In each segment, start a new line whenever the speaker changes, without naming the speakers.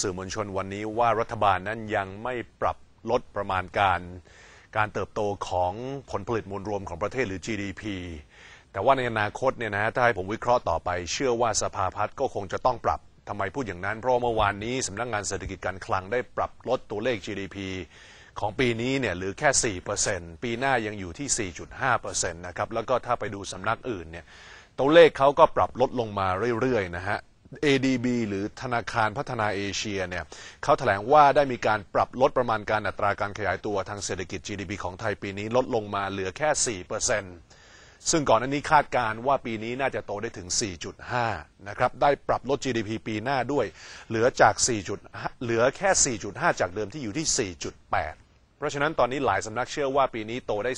สื่อมวลชนวันนี้ว่ารัฐบาลนั้นยังไม่ปรับลดประมาณการ การเติบโตของผลผลิตมวลรวมของประเทศหรือ GDP แต่ว่าในอนาคตเนี่ยนะฮะถ้าให้ผมวิเคราะห์ต่อไป เชื่อว่าสภาพัฒน์ก็คงจะต้องปรับทำไมพูดอย่างนั้น เพราะเมื่อวานนี้สำนักงานเศรษฐกิจการคลังได้ปรับลดตัวเลข GDP ของปีนี้เนี่ยหรือแค่ 4%ปีหน้ายังอยู่ที่ 4.5%นะครับแล้วก็ถ้าไปดูสำนักอื่นเนี่ยตัวเลขเขาก็ปรับลดลงมาเรื่อยๆนะฮะ ADB หรือธนาคารพัฒนาเอเชียเนี่ยเขาแถลงว่าได้มีการปรับลดประมาณการอัตราการขยายตัวทางเศรษฐกิจ GDP ของไทยปีนี้ลดลงมาเหลือแค่ 4%ซึ่งก่อนหน้านี้คาดการณ์ว่าปีนี้น่าจะโตได้ถึง 4.5 นะครับ ได้ปรับลด GDP ปีหน้าด้วย เหลือจาก 4.5 เหลือแค่ 4.5 จากเดิมที่อยู่ที่ 4.8 เพราะฉะนั้นตอนนี้หลายสำนักเชื่อว่าปีนี้โตได้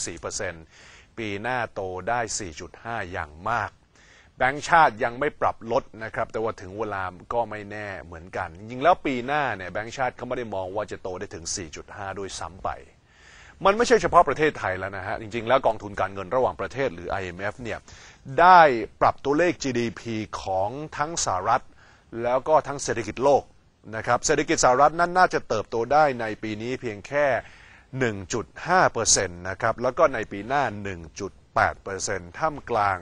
4%ปีหน้าโตได้ 4.5 อย่างมาก แบงก์ชาติยังไม่ปรับลดนะครับ แต่ว่าถึงเวลาก็ไม่แน่เหมือนกันจริงแล้วปีหน้าเนี่ยแบงก์ชาติเขาไม่ได้มองว่าจะโตได้ถึง 4.5 ด้วยซ้ำไป มันไม่ใช่เฉพาะประเทศไทยแล้วนะฮะ จริง ๆ แล้วกองทุนการเงินระหว่างประเทศหรือ IMF เนี่ยได้ปรับตัวเลข GDP ของทั้งสหรัฐ แล้วก็ทั้งเศรษฐกิจโลกนะครับเศรษฐกิจสหรัฐนั้นน่าจะเติบโตได้ในปีนี้เพียงแค่ 1.5%นะครับแล้วก็ในปีหน้า 1.8%ท่ามกลาง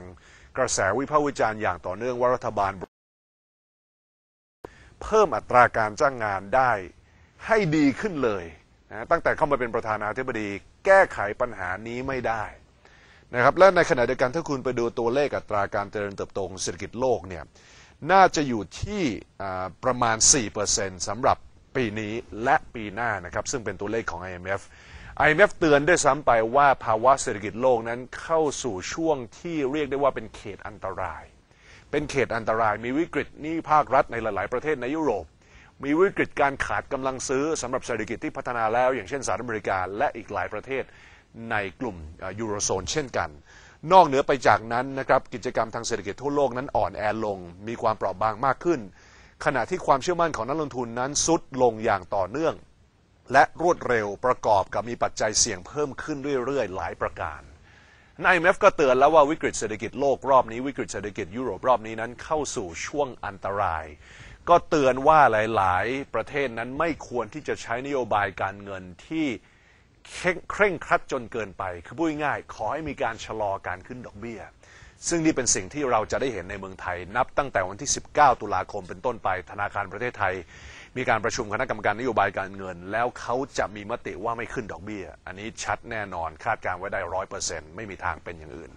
กระแสวิพากษ์วิจารณ์อย่างต่อเนื่องว่ารัฐบาล เพิ่มอัตราการจ้างงานได้ให้ดีขึ้นเลยนะตั้งแต่เข้ามาเป็นประธานาธิบดี แก้ไขปัญหานี้ไม่ได้นะครับและในขณะเดียวกันถ้าคุณไปดูตัวเลขอัตราการเจริญเติบโตของเศรษฐกิจโลกเนี่ยน่าจะอยู่ที่ประมาณ 4%สำหรับปีนี้และปีหน้านะครับซึ่งเป็นตัวเลขของ IMF IMF เตือนด้วยซ้ำไปว่าภาวะเศรษฐกิจโลกนั้นเข้าสู่ช่วงที่เรียกได้ว่าเป็นเขตอันตราย เป็นเขตอันตราย มีวิกฤตหนี้ภาครัฐในหลาย ๆ ประเทศในยุโรป มีวิกฤตการขาดกำลังซื้อสำหรับเศรษฐกิจที่พัฒนาแล้ว อย่างเช่นสหรัฐอเมริกาและอีกหลายประเทศในกลุ่มยูโรโซนเช่นกัน นอกเหนือไปจากนั้นนะครับกิจกรรมทางเศรษฐกิจทั่วโลกนั้นอ่อนแอลง มีความเปราะบางมากขึ้น ขณะที่ความเชื่อมั่นของนักลงทุนนั้นซุดลงอย่างต่อเนื่อง และรวดเร็วประกอบกับมีปัจจัยเสี่ยงเพิ่มขึ้นเรื่อยๆ หลายประการ IMF ก็เตือนแล้วว่าวิกฤตเศรษฐกิจโลกรอบนี้วิกฤตเศรษฐกิจยุโรปรอบนี้นั้นเข้าสู่ช่วงอันตราย ก็เตือนว่าหลาย ๆ ประเทศนั้นไม่ควรที่จะใช้นโยบายการเงินที่เคร่งครัดจนเกินไป คือพูดง่ายๆขอให้มีการชะลอการขึ้นดอกเบี้ย ซึ่งนี่เป็นสิ่งที่เราจะได้เห็นในเมืองไทย นับตั้งแต่วันที่ 19 ตุลาคมเป็นต้นไปธนาคารประเทศไทย มีการประชุมคณะกรรมการนโยบายการเงิน แล้วเขาจะมีมติว่าไม่ขึ้นดอกเบี้ย อันนี้ชัดแน่นอนคาดการไว้ได้ร้อยเปอร์เซ็นต์ไม่มีทางเป็นอย่างอื่น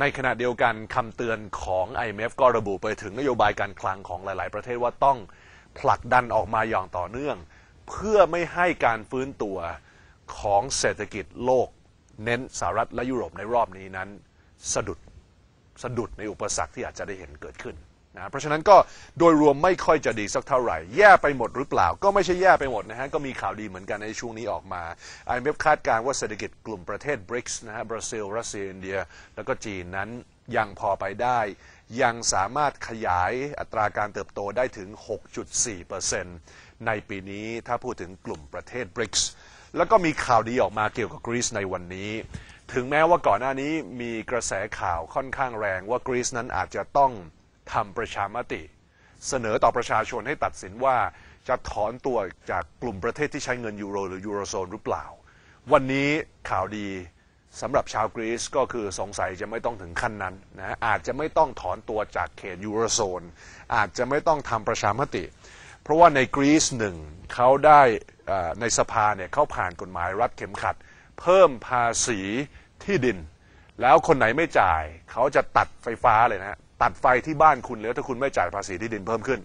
ในขณะเดียวกันคำเตือนของ IMF ก็ระบุไปถึงนโยบายการคลังของหลาย ๆ ประเทศว่าต้องผลักดันออกมาอย่างต่อเนื่อง เพื่อไม่ให้การฟื้นตัวของเศรษฐกิจโลก เน้นสหรัฐและยุโรปในรอบนี้นั้น สะดุดสะดุดในอุปสรรคที่อาจจะได้เห็นเกิดขึ้น นะเพราะฉะนั้นก็โดยรวมไม่ค่อยจะดีสักเท่าไหร่ แย่ไปหมดหรือเปล่า ก็ไม่ใช่แย่ไปหมดนะฮะ ก็มีข่าวดีเหมือนกันในช่วงนี้ออกมา IMF คาดการณ์ว่าเศรษฐกิจกลุ่มประเทศ BRICS นะฮะบราซิล รัสเซียอินเดีย แล้วก็จีนนั้นยังพอไปได้ ยังสามารถขยายอัตราการเติบโตได้ถึง 6.4%ในปีนี้ถ้าพูดถึงกลุ่มประเทศ BRICS แล้วก็มีข่าวดีออกมาเกี่ยวกับกรีซในวันนี้ถึงแม้ว่าก่อนหน้านี้มีกระแสข่าวค่อนข้างแรงว่ากรีซนั้นอาจจะต้อง ทำประชามติ เสนอต่อประชาชนให้ตัดสินว่าจะถอนตัวจากกลุ่มประเทศที่ใช้เงินยูโรหรือยูโรโซนหรือเปล่า วันนี้ข่าวดีสำหรับชาวกรีซก็คือสงสัยจะไม่ต้องถึงขั้นนั้นนะอาจจะไม่ต้องถอนตัวจากเขตยูโรโซน อาจจะไม่ต้องทำประชามติ เพราะว่าในกรีซหนึ่งเขาได้ในสภาเนี่ยเขาผ่านกฎหมายรัดเข็มขัด เพิ่มภาษีที่ดิน แล้วคนไหนไม่จ่าย เขาจะตัดไฟฟ้าเลยนะ ตัดไฟที่บ้านคุณแล้วถ้าคุณไม่จ่ายภาษีที่ดินเพิ่มขึ้น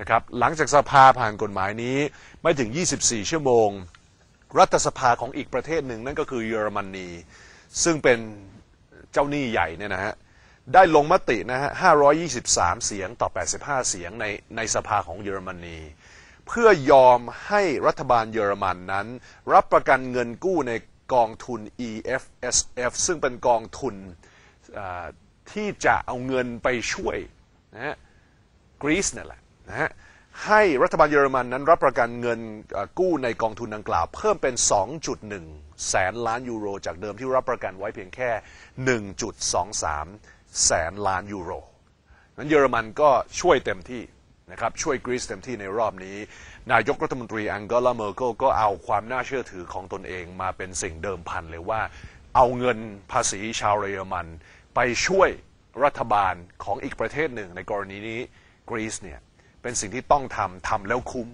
นะครับหลังจากสภาผ่านกฎหมายนี้ไม่ถึง 24 ชั่วโมง รัฐสภาของอีกประเทศหนึ่งนั่นก็คือเยอรมนี ซึ่งเป็นเจ้าหนี้ใหญ่เนี่ยนะฮะได้ลงมตินะฮะ 523 เสียงต่อ 85 เสียงในในสภาของเยอรมนี เพื่อยอมให้รัฐบาลเยอรมันนั้น รับประกันเงินกู้ในกองทุน EFSF ซึ่งเป็นกองทุน ที่จะเอาเงินไปช่วยนะฮะกรีซนี่แหละนะฮะให้รัฐบาลเยอรมันนั้นรับประกันเงินกู้ในกองทุนดังกล่าว เพิ่มเป็น 2.1 แสนล้านยูโร จากเดิมที่รับประกันไว้เพียงแค่ 1.23 แสนล้านยูโร นั้นเยอรมันก็ช่วยเต็มที่นะครับช่วยกรีซเต็มที่ในรอบนี้ นายกรัฐมนตรีอังเกลาเมอร์เกลก็เอาความน่าเชื่อถือของตนเองมาเป็นสิ่งเดิมพันเลยว่า เอาเงินภาษีชาวเยอรมัน ไปช่วยรัฐบาลของอีกประเทศหนึ่ง ในกรณีนี้กรีซเนี่ยเป็นสิ่งที่ต้องทำทำแล้วคุ้ม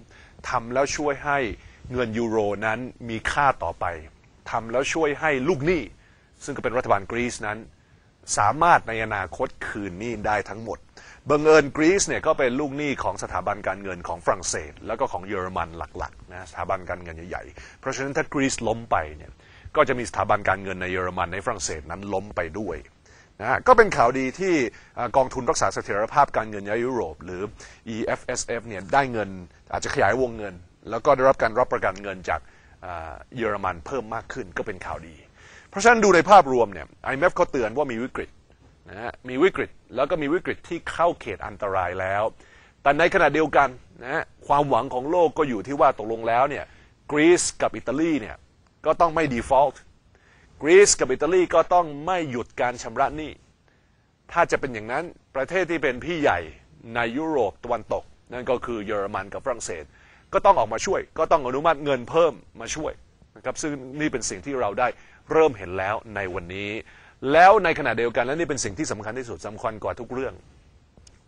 ทำแล้วช่วยให้เงินยูโรนั้นมีค่าต่อไปทำแล้วช่วยให้ลูกหนี้ ซึ่งก็เป็นรัฐบาลกรีซนั้น สามารถในอนาคตคืนหนี้ได้ทั้งหมดบังเอิญกรีซเนี่ยก็เป็นลูกหนี้ของสถาบันการเงินของฝรั่งเศส แล้วก็ของเยอรมันหลักๆนะสถาบันการเงินใหญ่ๆ เพราะฉะนั้นถ้ากรีซล้มไปเนี่ยก็จะมีสถาบันการเงินในเยอรมันในฝรั่งเศสนั้นล้มไปด้วย นะฮะก็เป็นข่าวดีที่กองทุนรักษาเสถียรภาพการเงินยุโรป หรือ EFSF เนี่ยได้เงินอาจจะขยายวงเงิน แล้วก็ได้รับการรับประกันเงินจากเยอรมันเพิ่มมากขึ้นก็เป็นข่าวดี เพราะฉะนั้นดูในภาพรวมเนี่ย IMF เขาเตือนว่ามีวิกฤตนะฮะมีวิกฤตแล้วก็มีวิกฤตที่เข้าเขตอันตรายแล้ว แต่ในขณะเดียวกันนะฮะความหวังของโลกก็อยู่ที่ว่าตกลงแล้วเนี่ยกรีซกับอิตาลีเนี่ยก็ต้องไม่ default กรีซกับอิตาลีก็ต้องไม่หยุดการชำระหนี้ ถ้าจะเป็นอย่างนั้นประเทศที่เป็นพี่ใหญ่ในยุโรปตะวันตก นั่นก็คือเยอรมันกับฝรั่งเศส ก็ต้องออกมาช่วย ก็ต้องอนุมัติเงินเพิ่มมาช่วยนะครับซึ่งนี่เป็นสิ่งที่เราได้เริ่มเห็นแล้วในวันนี้ แล้วในขณะเดียวกันและนี่เป็นสิ่งที่สำคัญที่สุดสำคัญกว่าทุกเรื่อง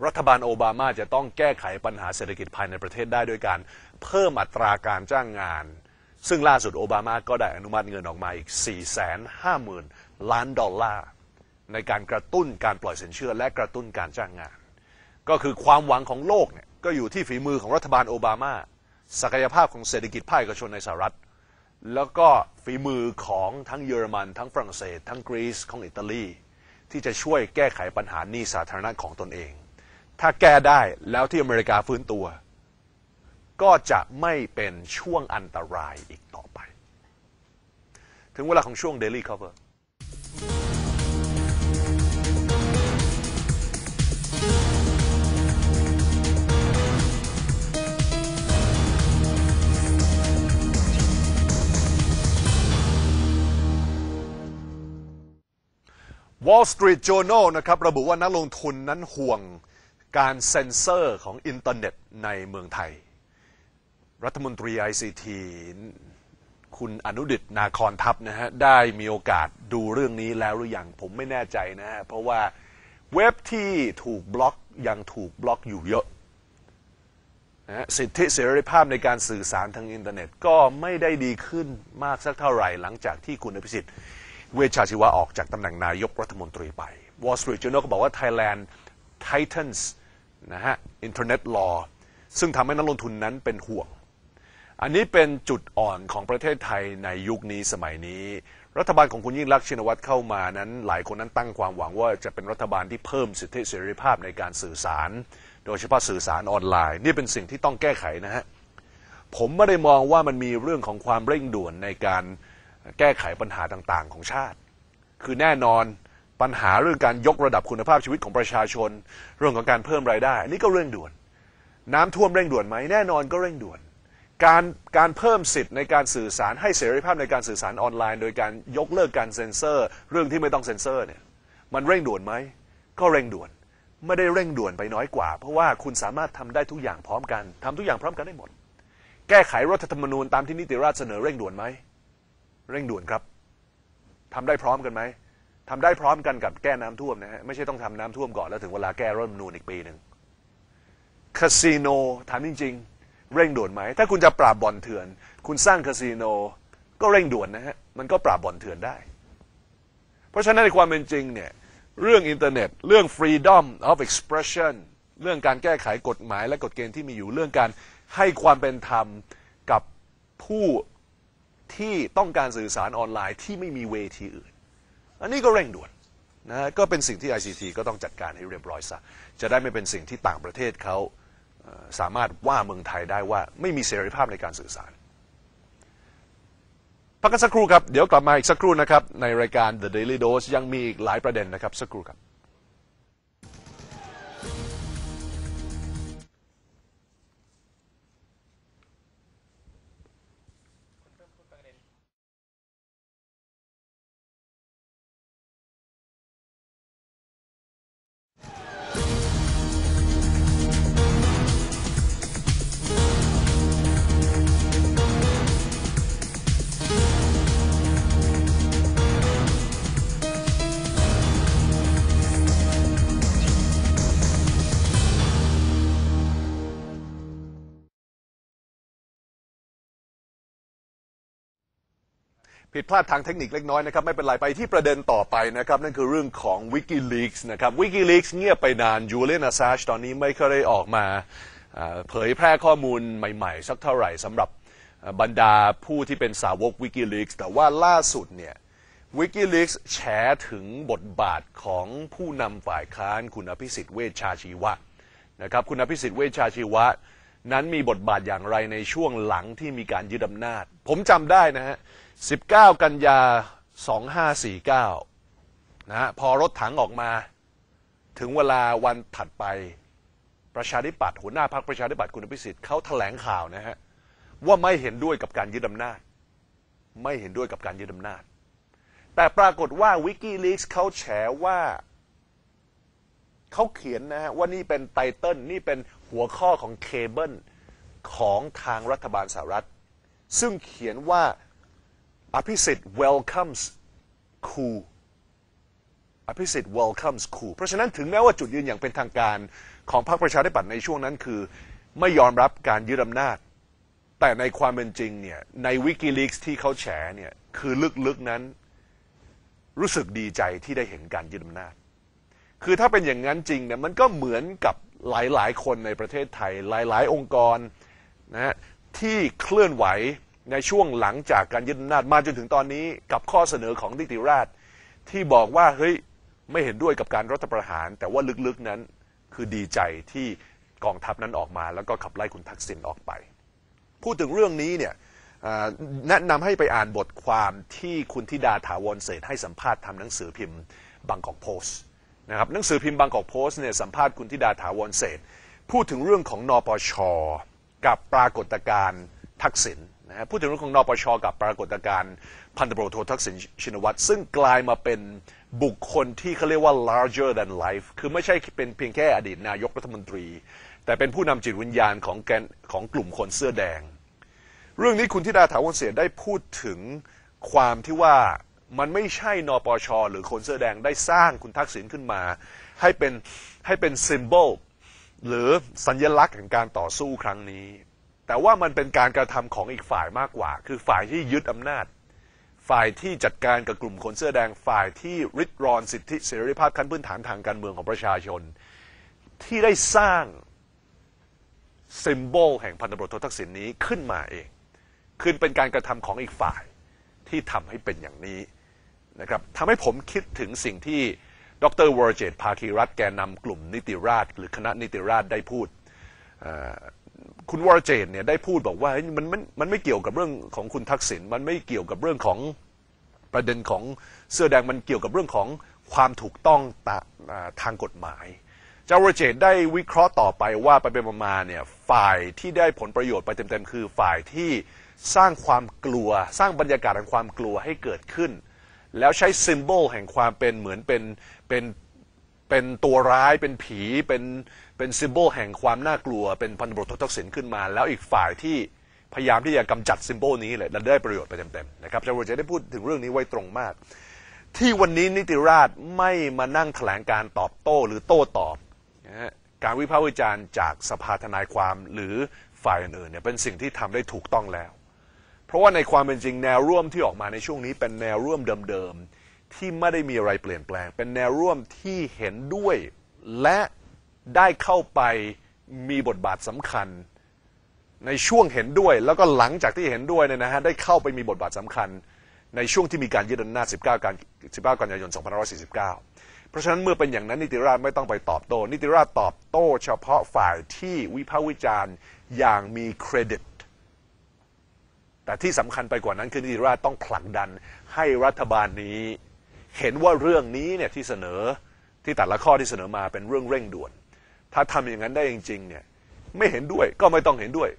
รัฐบาลโอบามาจะต้องแก้ไขปัญหาเศรษฐกิจภายในประเทศได้ด้วยการเพิ่มอัตราการจ้างงาน ซึ่งล่าสุดโอบามาก็ได้อนุมัติเงินออกมาอีก 450,000 ล้านดอลลาร์ ในการกระตุ้นการปล่อยสินเชื่อและกระตุ้นการจ้างงาน ก็คือความหวังของโลกเนี่ยก็อยู่ที่ฝีมือของรัฐบาลโอบามา ศักยภาพของเศรษฐกิจภาคเอกชนในสหรัฐ แล้วก็ฝีมือของทั้งเยอรมัน ทั้งฝรั่งเศส ทั้งกรีซของอิตาลี ที่จะช่วยแก้ไขปัญหาหนี้สาธารณะของตนเอง ถ้าแก้ได้แล้วที่อเมริกาฟื้นตัว ก็จะไม่เป็นช่วงอันตรายอีกต่อไป ถึงเวลาของช่วง Daily Cover Wall Street Journal นะครับระบุว่านักลงทุนนั้นห่วงการเซ็นเซอร์ของอินเทอร์เน็ตในเมืองไทย รัฐมนตรี ICT คุณอนุดิตนาคอนทัพนะฮะ ได้มีโอกาสดูเรื่องนี้แล้วหรือยังผมไม่แน่ใจนะฮะ เพราะว่าเว็บที่ถูกบล็อกยังถูกบล็อกอยู่เยอะนะสิทธิเสรีภาพในการสื่อสารทางอินเทอร์เน็ตก็ไม่ได้ดีขึ้นมากสักเท่าไหร่หลังจากที่คุณอภิสิทธิ์ เวชชาชีวะออกจากตำแหน่งนายกรัฐมนตรีไป Wall Street Journal ก็บอกว่า Thailand tightens นะฮะ Internet Law ซึ่งทำให้นักลงทุนนั้นเป็นห่วง อันนี้เป็นจุดอ่อนของประเทศไทยในยุคนี้สมัยนี้ รัฐบาลของคุณยิ่งรักชินวัตรเข้ามานั้น หลายคนนั้นตั้งความหวังว่าจะเป็นรัฐบาลที่เพิ่มสิทธิเสรีภาพในการสื่อสาร โดยเฉพาะสื่อสารออนไลน์ นี่เป็นสิ่งที่ต้องแก้ไขนะฮะผมไม่ได้มองว่ามันมีเรื่องของความเร่งด่วนในการแก้ไขปัญหาต่างๆ ของชาติ คือแน่นอนปัญหาเรื่องการยกระดับคุณภาพชีวิตของประชาชน เรื่องของการเพิ่มรายได้อันนี้ก็เร่งด่วน น้ำท่วมเร่งด่วนไหมแน่นอนก็เร่งด่วน การการเพิ่มสิทธิ์ในการสื่อสารให้เสรีภาพในการสื่อสารออนไลน์ โดยการยกเลิกการเซ็นเซอร์ เรื่องที่ไม่ต้องเซ็นเซอร์เนี่ยมันเร่งด่วนไหม ก็เร่งด่วน ไม่ได้เร่งด่วนไปน้อยกว่า เพราะว่าคุณสามารถทำได้ทุกอย่างพร้อมกันทำทุกอย่างพร้อมกันได้หมด แก้ไขรัฐธรรมนูญตามที่นิติราษฎร์เสนอเร่งด่วนไหมเร่งด่วนครับทำได้พร้อมกันไหมทำได้พร้อมกันกับแก้น้ำท่วมนะฮะไม่ใช่ต้องทำน้ำท่วมก่อนแล้วถึงเวลาแก้รัฐธรรมนูญอีกปีหนึ่งคาสิโนถามจริงๆ เร่งด่วนไหม ถ้าคุณจะปราบบ่อนเถื่อน คุณสร้างคาสิโนก็เร่งด่วนนะฮะ มันก็ปราบบ่อนเถื่อนได้ เพราะฉะนั้นในความเป็นจริงเนี่ย เรื่องอินเทอร์เน็ต เรื่อง freedom of expression เรื่องการแก้ไขกฎหมายและกฎเกณฑ์ที่มีอยู่เรื่องการให้ความเป็นธรรมกับผู้ที่ต้องการสื่อสารออนไลน์ที่ไม่มีเวทีอื่น อันนี้ก็เร่งด่วนนะก็เป็นสิ่งที่ ICT ก็ต้องจัดการให้เรียบร้อยซะ จะได้ไม่เป็นสิ่งที่ต่างประเทศเขา สามารถว่าเมืองไทยได้ว่าไม่มีเสรีภาพในการสื่อสารพักกันสักครู่ครับ เดี๋ยวกลับมาอีกสักครู่นะครับ ในรายการ The Daily Dose ยังมีอีกหลายประเด็นนะครับ สักครู่ครับ ผิดพลาดทางเทคนิคเล็กน้อยนะครับ ไม่เป็นไรไปที่ประเด็นต่อไปนะครับ นั่นคือเรื่องของ Wikileaks นะครับ Wikileaks เงียบไปนาน Julian Assange ตอนนี้ไม่เคยได้ออกมาเผยแพร่ข้อมูลใหม่ๆ สักเท่าไหร่สำหรับบรรดาผู้ที่เป็นสาวก Wikileaks แต่ว่าล่าสุดเนี่ย Wikileaks แฉถึงบทบาทของผู้นำฝ่ายค้านคุณอภิสิทธิ์เวชชาชีวะนะครับคุณอภิสิทธิ์เวชชาชีวะ นั้นมีบทบาทอย่างไรในช่วงหลังที่มีการยึดอำนาจ ผมจำได้นะฮะ 19 กันยา 2549 นะฮะพอรถถังออกมา ถึงเวลาวันถัดไปประชาธิปัตย์หัวหน้าพรรคประชาธิปัตย์คุณอภิสิทธิ์เขาแถลงข่าวนะฮะว่าไม่เห็นด้วยกับการยึดอำนาจ ไม่เห็นด้วยกับการยึดอำนาจ แต่ปรากฏว่า Wikileaks เขาแฉว่าเขาเขียนนะฮะว่านี่เป็นไตเติลนี่เป็นหัวข้อของเคเบิลของทางรัฐบาลสหรัฐ ซึ่งเขียนว่า อภิสิทธิ์ welcomes coup อภิสิทธิ์ welcomes coup เพราะฉะนั้นถึงแม้ว่าจุดยืนอย่างเป็นทางการของพรรคประชาธิปัตย์ในช่วงนั้นคือ ไม่ยอมรับการยึดอำนาจ แต่ในความเป็นจริงเนี่ยใน Wikileaks ที่เขาแฉเนี่ยคือลึกๆนั้นรู้สึกดีใจที่ได้เห็นการยึดอำนาจ คือถ้าเป็นอย่างนั้นจริงเนี่ยมันก็เหมือนกับหลายๆ คนในประเทศไทย หลาย ๆ องค์กรนะฮะที่เคลื่อนไหว ในช่วงหลังจากการยึดอำนาจมาจนถึงตอนนี้กับข้อเสนอของนิติราชที่บอกว่าเฮ้ยไม่เห็นด้วยกับการรัฐประหาร แต่ว่าลึกๆนั้นคือดีใจที่กองทัพนั้นออกมา แล้วก็ขับไล่คุณทักษิณออกไป พูดถึงเรื่องนี้เนี่ยแนะนำให้ไปอ่านบทความที่คุณธิดาถาวรเศษให้สัมภาษณ์ทำหนังสือพิมพ์บางกอกโพสต์นะครับหนังสือพิมพ์บางกอกโพสต์เนี่ยสัมภาษณ์คุณธิดาถาวรเศษพูดถึงเรื่องของนปช กับปรากฏการณ์ทักษิณ พูดถึงเรื่องของนปชกับปรากฏการณ์พันตำรวจโททักษิณชินวัตรซึ่งกลายมาเป็นบุคคลที่เขาเรียกว่า larger than life คือไม่ใช่เป็นเพียงแค่อดีตนายกรัฐมนตรี แต่เป็นผู้นำจิตวิญญาณของแกนของกลุ่มคนเสื้อแดง เรื่องนี้คุณธิดาถาวรเสียได้พูดถึงความที่ว่ามันไม่ใช่นปช หรือคนเสื้อแดงได้สร้างคุณทักษิณขึ้นมา ให้เป็นให้เป็นซิมโบลหรือสัญลักษณ์แห่งการต่อสู้ครั้งนี้ แต่ว่ามันเป็นการกระทำของอีกฝ่ายมากกว่า คือฝ่ายที่ยึดอำนาจ ฝ่ายที่จัดการกับกลุ่มคนเสื้อแดงฝ่ายที่ริดรอนสิทธิเสรีภาพขั้นพื้นฐานทางการเมืองของประชาชน ที่ได้สร้างซิมโบลแห่งพันตำรวจโททักษิณนี้ขึ้นมาเองคือเป็นการกระทำของอีกฝ่ายที่ทำให้เป็นอย่างนี้นะครับทำให้ผมคิดถึงสิ่งที่ดรวรเจตภาคีรัฐแกนนำกลุ่มนิติราษฎร์หรือคณะนิติราษฎร์ได้พูด คุณวรเจตเนี่ยได้พูดบอกว่ามันมันมันไม่เกี่ยวกับเรื่องของคุณทักษิณมันไม่เกี่ยวกับเรื่องของประเด็นของเสื้อแดงมันเกี่ยวกับเรื่องของความถูกต้องตาทางกฎหมาย เจ้าวรเจตได้วิเคราะห์ต่อไปว่าไปเป็นมาๆเนี่ยฝ่ายที่ได้ผลประโยชน์ไปเต็มๆคือฝ่ายที่สร้างความกลัว สร้างบรรยากาศแห่งความกลัวให้เกิดขึ้น แล้วใช้ซิมโบลแห่งความเป็นเหมือนเป็นเป็นเป็นตัวร้ายเป็นผีเป็น เป็นซิมโบลแห่งความน่ากลัวเป็นพันธบรตโททักษิณขึ้นมา แล้วอีกฝ่ายที่พยายามที่จะกำจัดซิมโบลนี้เลยและได้ประโยชน์ไปเต็มๆนะครับจาวรเจตได้พูดถึงเรื่องนี้ไว้ตรงมาก ที่วันนี้นิติราษฎร์ไม่มานั่งแถลงการตอบโต้หรือโต้ตอบการวิพากษ์วิจารณ์จากสภาทนายความหรือฝ่ายอื่นๆเนี่ยเป็นสิ่งที่ทำได้ถูกต้องแล้ว เพราะว่าในความเป็นจริงแนวร่วมที่ออกมาในช่วงนี้เป็นแนวร่วมเดิมๆที่ไม่ได้มีอะไรเปลี่ยนแปลง เป็นแนวร่วมที่เห็นด้วยและ ได้เข้าไปมีบทบาทสำคัญ ในช่วงเห็นด้วย แล้วก็หลังจากที่เห็นด้วยเนี่ยนะฮะได้เข้าไปมีบทบาทสำคัญ ในช่วงที่มีการยึดอำนาจ 19กัน19 กันยายน 2549 เพราะฉะนั้นเมื่อเป็นอย่างนั้นนิติราษฎร์ไม่ต้องไปตอบโต้ นิติราษฎร์ตอบโต้ เฉพาะฝ่ายที่วิพากษ์วิจารณ์อย่างมีเครดิตแต่ที่สำคัญไปกว่านั้นคือนิติราษฎร์ต้องผลักดันให้รัฐบาลนี้ เห็นว่าเรื่องนี้เนี่ยที่เสนอที่แต่ละข้อที่เสนอมาเป็นเรื่องเร่งด่วน ถ้าทำอย่างนั้นได้จริงๆเนี่ยไม่เห็นด้วยก็ไม่ต้องเห็นด้วย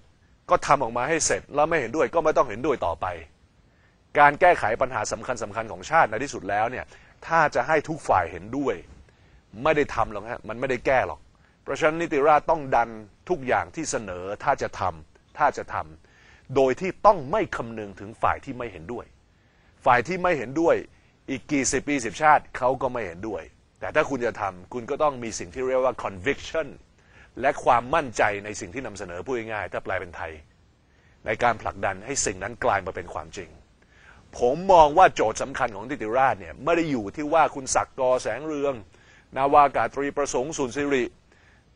ก็ทำออกมาให้เสร็จแล้วไม่เห็นด้วยก็ไม่ต้องเห็นด้วยต่อไป การแก้ไขปัญหาสำคัญสำคัญของชาติในที่สุดแล้วเนี่ยถ้าจะให้ทุกฝ่ายเห็นด้วย ไม่ได้ทำหรอกฮะมันไม่ได้แก้หรอก เพราะฉะนั้นนิติราษฎร์ต้องดันทุกอย่างที่เสนอถ้าจะทำถ้าจะทำโดยที่ต้องไม่คำนึงถึงฝ่ายที่ไม่เห็นด้วย ฝ่ายที่ไม่เห็นด้วย อีกกี่สิบปีสิบชาติเขาก็ไม่เห็นด้วย แต่ถ้าคุณจะทำคุณก็ต้องมีสิ่งที่เรียกว่า conviction และความมั่นใจในสิ่งที่นำเสนอพูดง่ายๆถ้าแปลเป็นไทย ในการผลักดันให้สิ่งนั้นกลายมาเป็นความจริง ผมมองว่าโจทย์สำคัญของนิติราษฎร์เนี่ยไม่ได้อยู่ที่ว่าคุณศักดิ์กอแสงเรือง นาวากาตรีประสงค์สุนทริ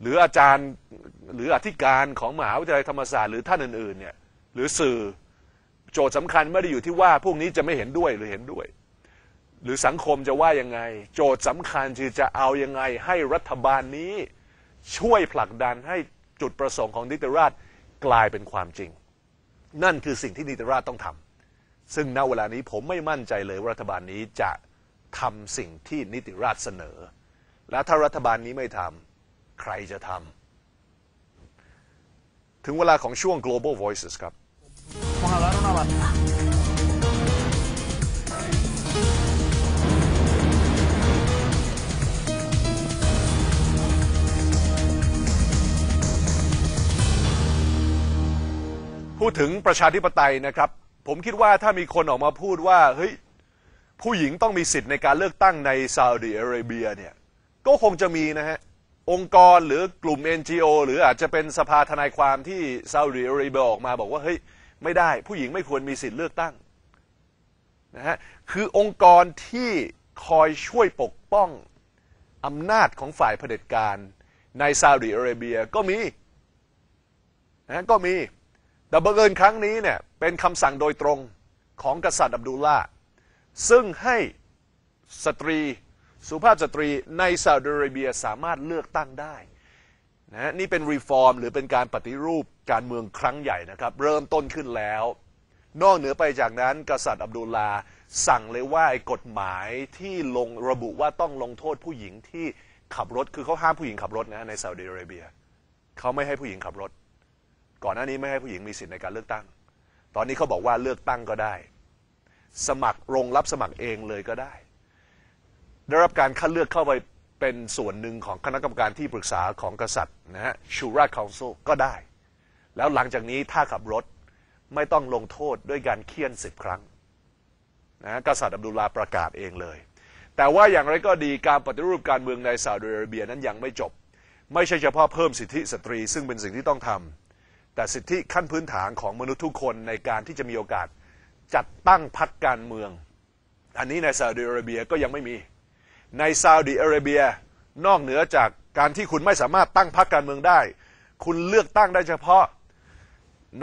หรืออาจารย์หรืออธิการของมหาวิทยาลัยธรรมศาสตร์หรือท่านอื่นๆเนี่ยหรือสื่อโจทย์สำคัญไม่ได้อยู่ที่ว่าพวกนี้จะไม่เห็นด้วยหรือเห็นด้วย หรือสังคมจะว่ายังไง โจทย์สำคัญคือจะเอายังไงให้รัฐบาลนี้ช่วยผลักดันให้จุดประสงค์ของนิติราษฎร์กลายเป็นความจริง นั่นคือสิ่งที่นิติราษฎร์ต้องทำซึ่งณเวลานี้ผมไม่มั่นใจเลยว่ารัฐบาลนี้จะทำสิ่งที่นิติราษฎร์เสนอ และถ้ารัฐบาลนี้ไม่ทำใครจะทำถึงเวลาของช่วง global voices ครับ พูดถึงประชาธิปไตยนะครับ ผมคิดว่าถ้ามีคนออกมาพูดว่าเฮ้ยผู้หญิงต้องมีสิทธิ์ในการเลือกตั้งในซาอุดิอาระเบียเนี่ยก็คงจะมีนะฮะองค์กรหรือกลุ่ม NGO หรืออาจจะเป็นสภาทนายความที่ซาอุดิอาระเบียออกมาบอกว่าเฮ้ยไม่ได้ ผู้หญิงไม่ควรมีสิทธิ์เลือกตั้งนะฮะคือองค์กรที่คอยช่วยปกป้องอำนาจของฝ่ายเผด็จการในซาอุดิอาระเบียก็มีนะก็มี แต่บังเอิญครั้งนี้เนี่ยเป็นคำสั่งโดยตรงของกษัตริย์อับดุลลาห์ซึ่งให้สตรีสุภาพสตรีในซาอุดิอาระเบียสามารถเลือกตั้งได้นะนี่เป็นรีฟอร์มหรือเป็นการปฏิรูปการเมืองครั้งใหญ่นะครับ เริ่มต้นขึ้นแล้ว นอกเหนือไปจากนั้น กษัตริย์อับดุลลาห์สั่งเลยว่าไอ้กฎหมายที่ลงระบุว่าต้องลงโทษผู้หญิงที่ขับรถ คือเขาห้ามผู้หญิงขับรถนะในซาอุดิอาระเบียเขาไม่ให้ผู้หญิงขับรถ ก่อนหน้านี้ไม่ให้ผู้หญิงมีสิทธิ์ในการเลือกตั้ง ตอนนี้เขาบอกว่าเลือกตั้งก็ได้ สมัครลงรับสมัครเองเลยก็ได้ ได้รับการคัดเลือกเข้าไปเป็นส่วนหนึ่งของคณะกรรมการที่ปรึกษาของกษัตริย์นะฮะชูราคาวโซก็ได้ แล้วหลังจากนี้ถ้าขับรถไม่ต้องลงโทษด้วยการเคี่ยนสิบครั้งนะกษัตริย์อับดุลลาประกาศเองเลย แต่ว่าอย่างไรก็ดีการปฏิรูปการเมืองในซาอุดิอาระเบียนั้นยังไม่จบ ไม่ใช่เฉพาะเพิ่มสิทธิสตรี ซึ่งเป็นสิ่งที่ต้องทำ แต่สิทธิขั้นพื้นฐานของมนุษย์ทุกคนในการที่จะมีโอกาสจัดตั้งพรรคการเมือง อันนี้ในซาอุดิอาระเบียก็ยังไม่มี ในซาอุดิอาระเบียนอกเหนือจากการที่คุณไม่สามารถตั้งพรรคการเมืองได้ คุณเลือกตั้งได้เฉพาะ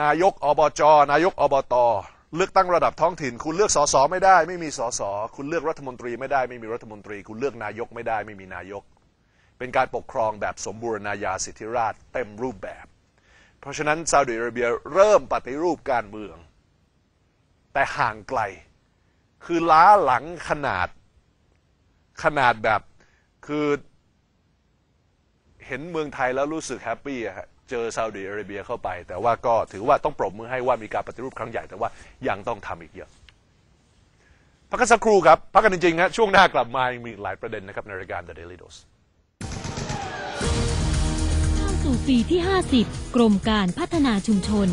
นายกอบจนายกอบตเลือกตั้งระดับท้องถิ่น คุณเลือกสสไม่ได้ ไม่มีสสคุณเลือกรัฐมนตรีไม่ได้ไม่มีรัฐมนตรี คุณเลือกนายกไม่ได้ ไม่มีนายก เป็นการปกครองแบบสมบูรณาญาสิทธิราชเต็มรูปแบบ เพราะฉะนั้นซาอุดิอาระเบียเริ่มปฏิรูปการเมือง แต่ห่างไกล คือล้าหลังขนาดขนาดแบบคือเห็นเมืองไทยแล้วรู้สึกแฮปปี้อะฮะเจอซาอุดิอาระเบียเข้าไป แต่ว่าก็ถือว่าต้องปรบมือให้ว่ามีการปฏิรูปครั้งใหญ่แต่ว่ายังต้องทำอีกเยอะพักกันสักครู่ครับ พักกันจริงๆฮะช่วงหน้ากลับมายังมีหลายประเด็นนะครับในรายการ The Daily Dose
สู่ปีที่ 50 กรมการพัฒนาชุมชน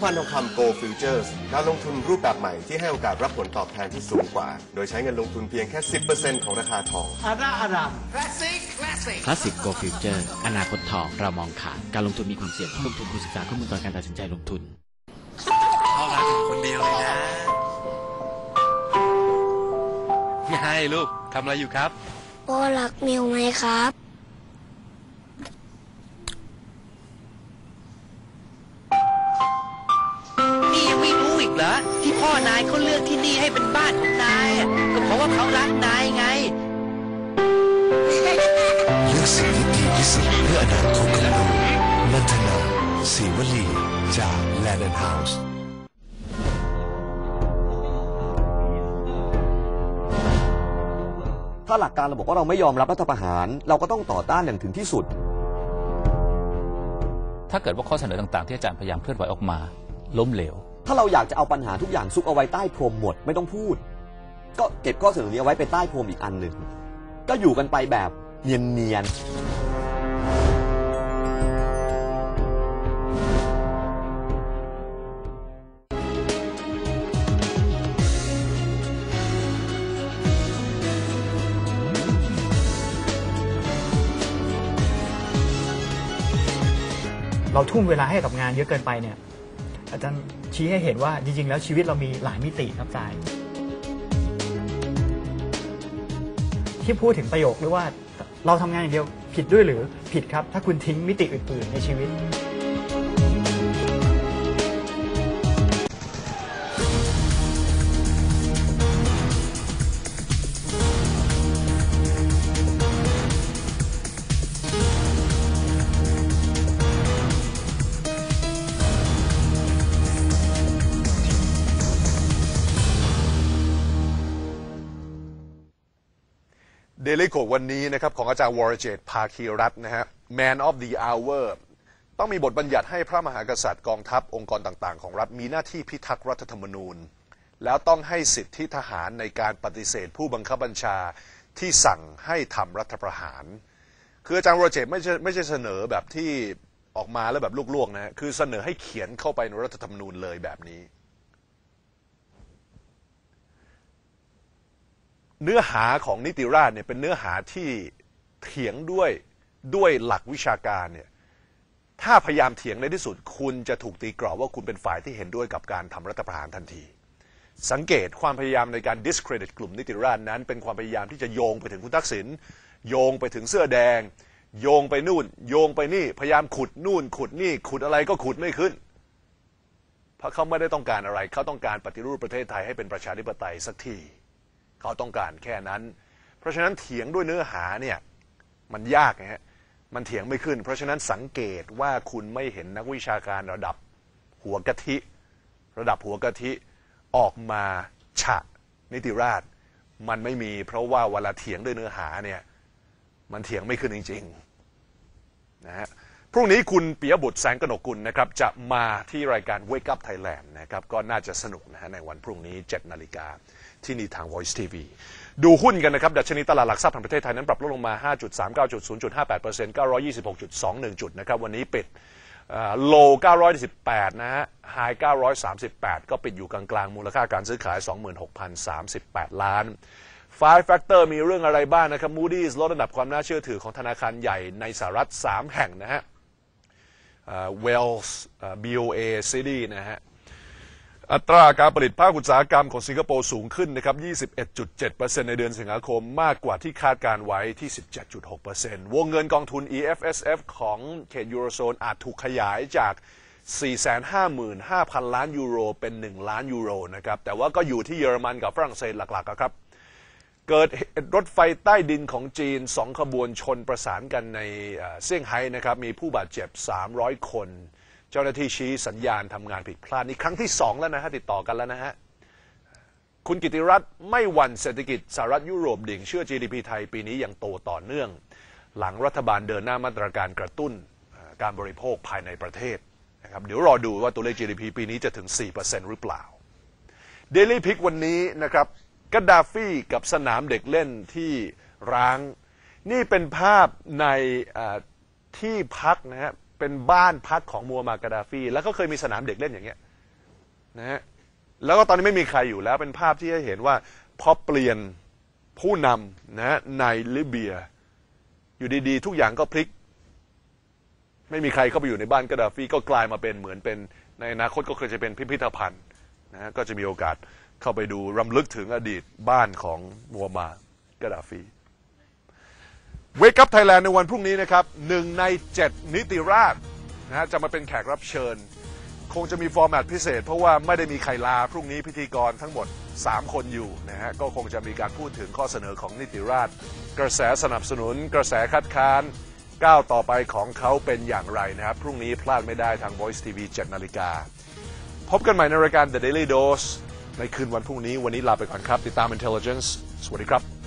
อนุพันธ์ทองคำ Go Futures การลงทุนรูปแบบใหม่ที่ให้โอกาสรับผลตอบแทนที่สูงกว่า โดยใช้เงินลงทุนเพียงแค่ 10%ของราคาทอง
Ada-ada.
คลาสสิกโกฟิวเจอร์อนาคตทองเรามองขาดการลงทุนมีความเสี่ยงต้องลงทุนคุณศึกษาข้อมูลก่อนการตัดสินใจลงทุน
เขารักอยู่คนเดียวเลยนะไงลูกทำอะไรอยู่ครับ
พ่อรักมิวไหมครับ
เหรอที่พ่อนายเขาเลือกที่นี่ให้เป็นบ้านของนายอะก็เพราะว่าเขารักนายไง
เลือกสิ่งที่ดีที่สุดเพื่ออนาคตของลูกนันทนาสีวลีจากแลนด์เฮาส์
ถ้าหลักการเราบอกว่าเราไม่ยอมรับรัฐประหาร เราก็ต้องต่อต้านอย่างถึงที่สุด
ถ้าเกิดว่าข้อเสนอต่างๆ ที่อาจารย์พยายามเคลื่อนไหวออกมา ล้มเหลว
ถ้าเราอยากจะเอาปัญหาทุกอย่างซุกเอาไว้ใต้พรมหมดไม่ต้องพูด ก็เก็บข้อเสนอนี้ไว้ไปใต้พรมอีกอันหนึ่งก็อยู่กันไปแบบเนียน
เนียนเราทุ่มเวลาให้กับงานเยอะเกินไปเนี่ย อาจารย์ชี้ให้เห็นว่าจริง ๆ แล้วชีวิตเรามีหลายมิติครับจายที่พูดถึงประโยคด้วยว่าเราทำงานอย่างเดียวผิดด้วยหรือผิดครับ ถ้าคุณทิ้งมิติอื่น ๆ ในชีวิต
ดลิโกวันนี้นะครับของอาจารย์วรเจตภาคีรัตน์นะฮะ Man of the Hour ต้องมีบทบัญญัติให้พระมหากษัตริย์กองทัพองค์กรต่างๆ ของรัฐมีหน้าที่พิทักษ์รัฐธรรมนูญ แล้วต้องให้สิทธิทหารในการปฏิเสธผู้บังคับบัญชาที่สั่งให้ทำรัฐประหาร คืออาจารย์วรเจตไม่ใช่ไม่ใช่เสนอแบบที่ออกมาแล้วแบบลวกๆนะฮะคือเสนอให้เขียนเข้าไปในรัฐธรรมนูญเลยแบบนี้ เนื้อหาของนิติราษฎร์เนี่ยเป็นเนื้อหาที่เถียงด้วยด้วยหลักวิชาการเนี่ยถ้าพยายามเถียงในที่สุด คุณจะถูกตีกรอบว่าคุณเป็นฝ่ายที่เห็นด้วยกับการทำรัฐประหารทันที สังเกตความพยายามในการ discredit กลุ่มนิติราษฎร์นั้น เป็นความพยายามที่จะโยงไปถึงคุณทักษิณโยงไปถึงเสื้อแดง โยงไปนู่น โยงไปนี่พยายามขุดนู่น ขุดนี่ ขุดอะไรก็ขุดไม่ขึ้น เพราะเขาไม่ได้ต้องการอะไร เขาต้องการปฏิรูปประเทศไทยให้เป็นประชาธิปไตยสักที เขาต้องการแค่นั้น เพราะฉะนั้นเถียงด้วยเนื้อหาเนี่ยมันยากนะฮะมันเถียงไม่ขึ้น เพราะฉะนั้นสังเกตว่าคุณไม่เห็นนักวิชาการระดับหัวกะทิ ระดับหัวกะทิออกมาฉะนิติราษฎร์มันไม่มี เพราะว่าเวลาเถียงด้วยเนื้อหาเนี่ยมันเถียงไม่ขึ้นจริงๆนะฮะ พรุ่งนี้คุณปิยบุตรแสงกนกุลนะครับจะมาที่รายการ Wake Up Thailand นะครับก็น่าจะสนุกนะฮะในวันพรุ่งนี้ 7 นาฬิกาที่นี่ทาง Voice TV ดูหุ้นกันนะครับ ดัชนีตลาดหลักทรัพย์แห่งประเทศไทยนั้นปรับลดลงมา 5.39.0.58% 926.21 จุดนะครับ วันนี้ปิดโล 918 นะฮะไฮ938 ก็ปิดอยู่กลางๆ มูลค่าการซื้อขาย 26,038 ล้าน Five Factor มีเรื่องอะไรบ้างนะครับ Moody's ลดระดับความน่าเชื่อถือของธนาคารใหญ่ในสหรัฐ 3 แห่งนะฮะ Wells BOA City นะฮะอัตราการผลิตภาคอุตสาหกรรมของสิงคโปร์สูงขึ้นนะครับ 21.7%ในเดือนสิงหาคมมากกว่าที่คาดการไว้ที่ 17.6%วงเงินกองทุน EFSF ของเขตยูโรโซนอาจถูกขยายจาก 455,000 ล้านยูโรเป็น 1 ล้านยูโรนะครับ แต่ว่าก็อยู่ที่เยอรมันกับฝรั่งเศสหลักๆครับ เกิดรถไฟใต้ดินของจีน2ขบวนชนประสานกันในเซี่ยงไฮ้นะครับมีผู้บาดเจ็บ 300 คน เจ้าหน้าที่ชี้สัญญาณทำงานผิดพลาดนี่ครั้งที่2แล้วนะฮะติดต่อกันแล้วนะฮะคุณกิติรัตน์ไม่หวั่นเศรษฐกิจสหรัฐยุโรปดิ่งเชื่อ GDP ไทยปีนี้ยังโตต่อเนื่อง หลังรัฐบาลเดินหน้ามาตรการกระตุ้นการบริโภคภายในประเทศนะครับเดี๋ยวรอดูว่าตัวเลข GDP ปีนี้จะถึง 4%หรือเปล่า Daily Pick วันนี้นะครับ กาดาฟีกับสนามเด็กเล่นที่ร้าง นี่เป็นภาพในที่พักนะฮะเป็นบ้านพักของมัวมากาดาฟี แล้วก็เคยมีสนามเด็กเล่นอย่างเงี้ยนะฮะแล้วก็ตอนนี้ไม่มีใครอยู่แล้วเป็นภาพที่ให้เห็นว่าพอเปลี่ยนผู้นำนะในลิเบีย อยู่ดีๆ ทุกอย่างก็พลิก ไม่มีใครเข้าไปอยู่ในบ้านกาดาฟีก็กลายมาเป็นเหมือนเป็นในอนาคตก็เคยจะเป็นพิพิธภัณฑ์นะก็จะมีโอกาส เข้าไปดูรำลึกถึงอดีตบ้านของมัวมากาดาฟีเวกับไทยแลนด์ในวันพรุ่งนี้นะครับหนึ่งในเจ็ดนิติราษนะฮะจะมาเป็นแขกรับเชิญ คงจะมีฟอร์แมตพิเศษ เพราะว่าไม่ได้มีใครลาพรุ่งนี้พิธีกรทั้งหมด 3 คนอยู่นะฮะก็คงจะมีการพูดถึงข้อเสนอของนิติราษกระแสสนับสนุน กระแสคัดค้านก้าวต่อไปของเขาเป็นอย่างไรนะครับ พรุ่งนี้พลาดไม่ได้ทาง Voice TV 7นาฬิกา พบกันใหม่ในรายการ The Daily Dose ในคืนวันพรุ่งนี้ วันนี้ลาไปก่อนครับ ติดตาม Intelligence สวัสดีครับ